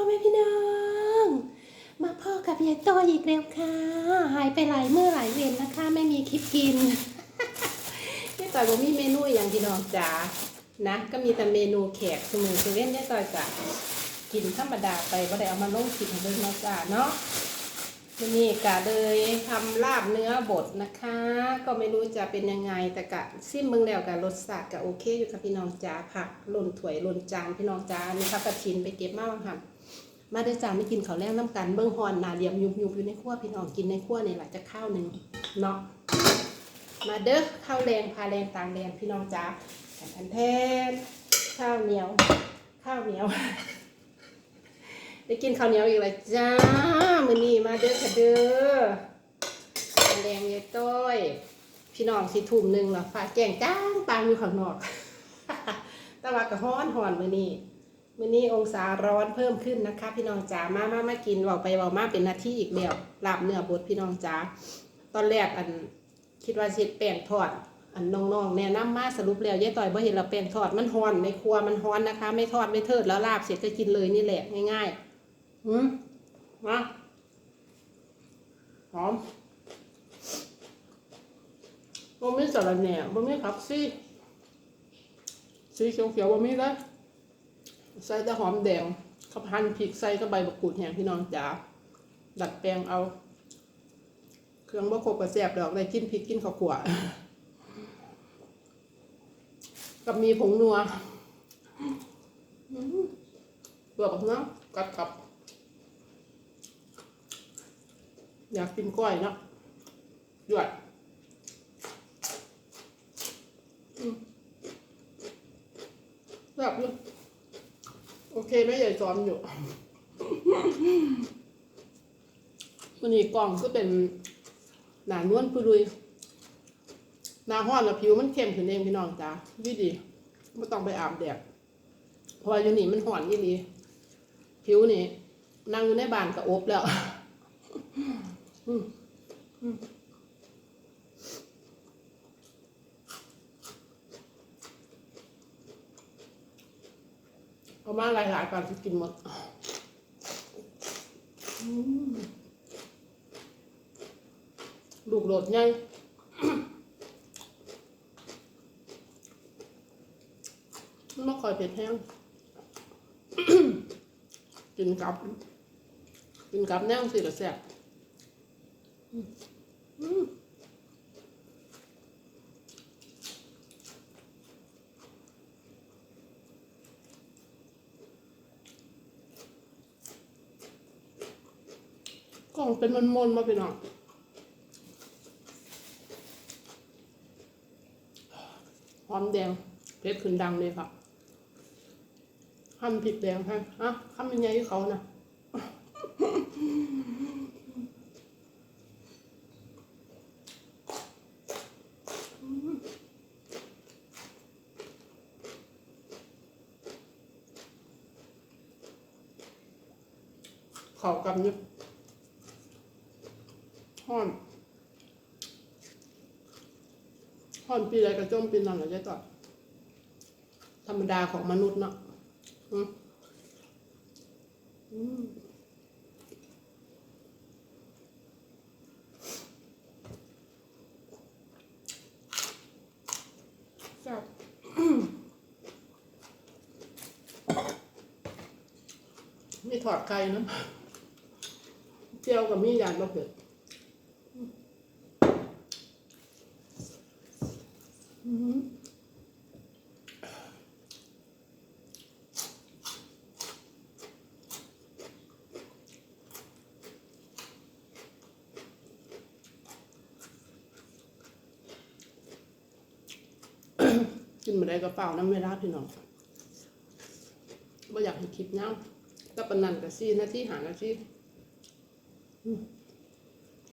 พ่อแม่พี่น้อง มาพ่อกับยายโตอยีกแล้วค่ะ หายไปหลายเมื้อหลายเวนนะคะ ไม่มีคลิปกินยายต่อยบอกมีเมนูอย่างพี่น้องจ๋านะ ก็มีแต่เมนูแขกสมุนเซเว่นยายต่อยจะกินธรรมดาไปว่าได้เอามาลงคลิปเบิ่งเนะจ้าเนาะวันนี่กะเลยทำลาบเนื้อบดนะคะ ก็ไม่รู้จะเป็นยังไงแต่กะซิมเบิ่งแล้วกะรสชาติกะโอเคอยู่ค่ะพี่น้องจ๋าผักหล่นถวยหล่นจานพี่น้องจ๋านี่ครับกระชินไปเก็บมาบ้างค่ะ มาได้อจ้าไม่กินข้าวแรงน้ำกันเบิ้องฮอนนาเหลี่ยมยุบยุบอยู่ในขั้วพี่น้องกินในขั้วในหละจะข้าวหนึ่งเนาะมาเด้อข้าวแรงพาแรงต่างแดนพี่น้องจ้าแทนแทนข้าวเหนียว ข้าวเหนียวได้กินข้าวเหนียวอีกแล้วจ้ามือนี้มาเด้อค่ะเด้อแรงยายต้อยพี่น้องสิทุ่มหนึ่งเหรอฟ้าแจ้งจ้างปางอยู่ข้างนอก แต่ว่าก็ฮ้อนหอนมือนี้ มื้อนี้องศาร้อนเพิ่มขึ้นนะคะ พี่น้องจ๋ามามามากินบอกไปบอกมาเป็นหนาทีอีกแล้วลาบเนื้อบดพี่น้องจ๋าตอนแรกอันคิดว่าเช็ดแป้งทอด อันน้องๆแนะนำมาสรุปแล้วยายต่อยบ่เห็นเราแป้งทอดมันฮ้อนในครัวมันฮ้อนนะคะ ไม่ทอดไม่เทิดแล้วลาบเสร็จก็กินเลยนี่แหละง่ายๆหืมมาหอมบ่มีสาระแหน่บ่มีผักซี่สีเขียวๆบ่มีเลย ใส่แต่หอมแดงกับหั่นพริกใส่กับใบมะกรูดแห้งพี่น้องจ๋าดัดแปลงเอา เครื่องบ่ครบก็แซ่บดอกได้กินพริกกินข้าวขั่วกับมีผงนัวอื้อเปลือกเนาะกัดกับ อยากกินก้อยเนาะหยวดอืมแบบนี้โอ เคไม่ใหญ่ซ้อมอยู่วันนี้กล่องก็เป็นหนานวลปุรุยหนาห้อนแล้วผิวมันเข้มขึ้นเองพี่น้องจ้าดีดีไม่ต้องไปอาบแดดเพราะว่าอยู่นี่มันห่อนยี่ดีผิวนี่นั่งอยู่ในบ้านก็อบแล้ว อืมอืม เอามาหลายๆก่อนจะกินหมดลูกโดดไงไม่ค่อยเผ็ดแห้งกินกับ กินกับแนวสิละแซ่บอืม กล่องเป็นมันมนมาพี่น้องหอมแดงเผ็ดขึ้นดังเลยครับหั่นพริกแดงให้อะทำยังไงให้เขานะเขากันอยู่ ห้อนห้อนปีใดกระจมปีนั้นเหรอเจ๊ต่อธรรมดาของมนุษย์เนาะอืมอืมแซ่บมีถอดไก่นะเจียวกับมียานมะเขืออืม กินมาได้กระเป๋าน้ำเวลาพี่น้องไม่อยากให้คลิปเงาก็ปนนันกับซีนาที่หานาทีอืม